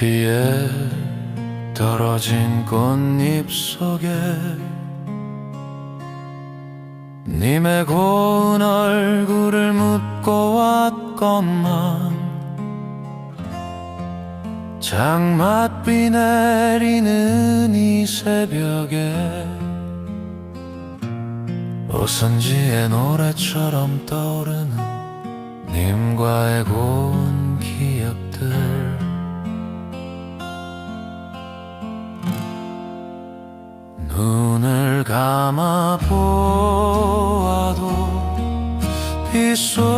갈피에 떨어진 꽃잎 속에 님의 고운 얼굴을 묻고 왔건만 장맛비 내리는 이 새벽에 오선지의 노래처럼 떠오르는 님과의 고운 기억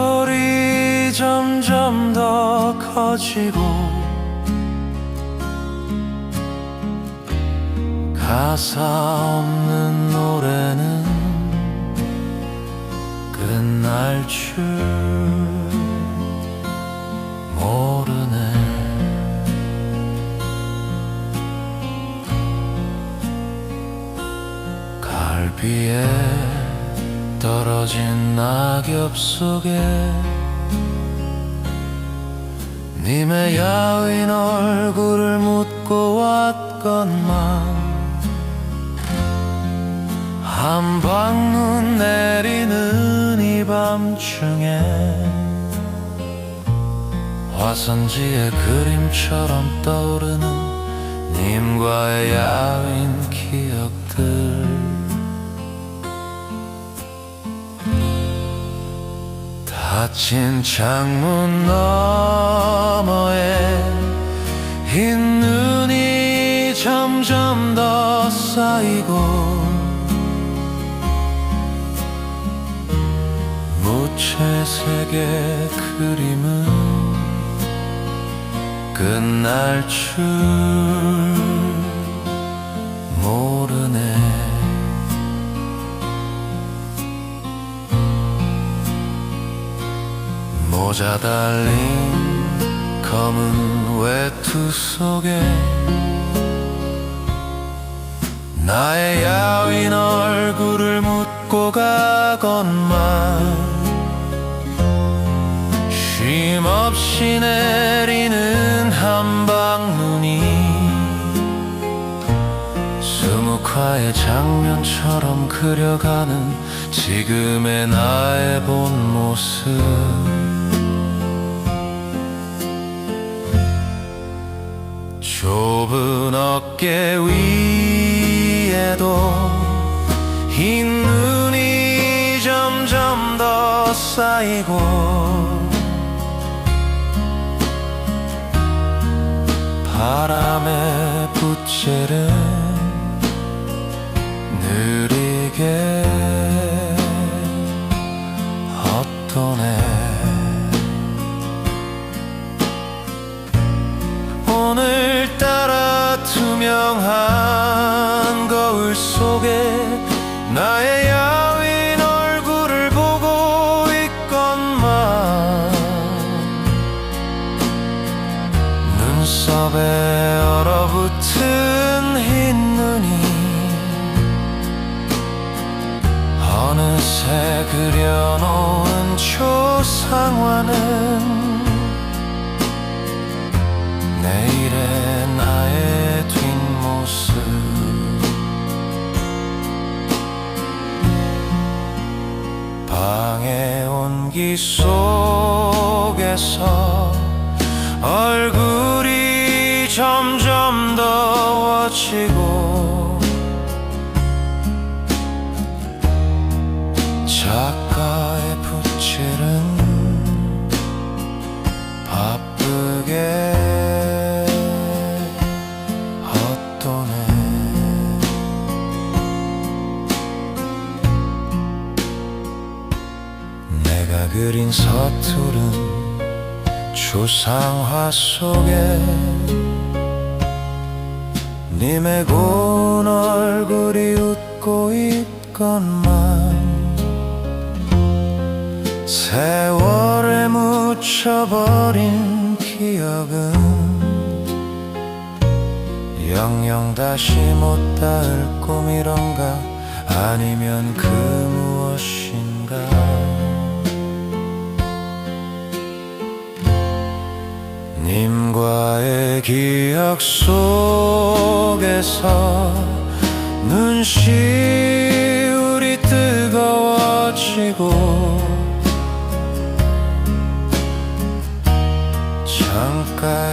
소리 점점 더 커지고 가사 없는 노래는 끝날 줄 모르네. 갈비에 떨어진 낙엽 속에 님의 야윈 얼굴을 묻고 왔건만 한방 눈 내리는 이 밤중에 화선지의 그림처럼 떠오르는 님과의 야윈 기억들 닫힌 창문 너머에 흰 눈이 점점 더 쌓이고 무채색의 그림은 끝날 줄 모자 달린 검은 외투 속에 나의 야윈 얼굴을 묻고 가건만 쉼 없이 내리는 한방눈이 수묵화의 장면처럼 그려가는 지금의 나의 본 쌓이고 바람에 붓질은 느리게 헛도네. 오늘따라 투명한 눈썹에 얼어붙은 흰 눈이 어느새 그려놓은 초상화는 내일의 나의 뒷모습. 방의 온기 속에서 작가의 붓질은 바쁘게 헛도네. 내가 그린 서투른 초상화 속에 님의 고운 얼굴이 웃고 있건만 세월에 묻혀버린 기억은 영영 다시 못 닿을 꿈이런가? 아니면 그 무엇인 길 기억 속에서 눈시울이 뜨거워지고 창가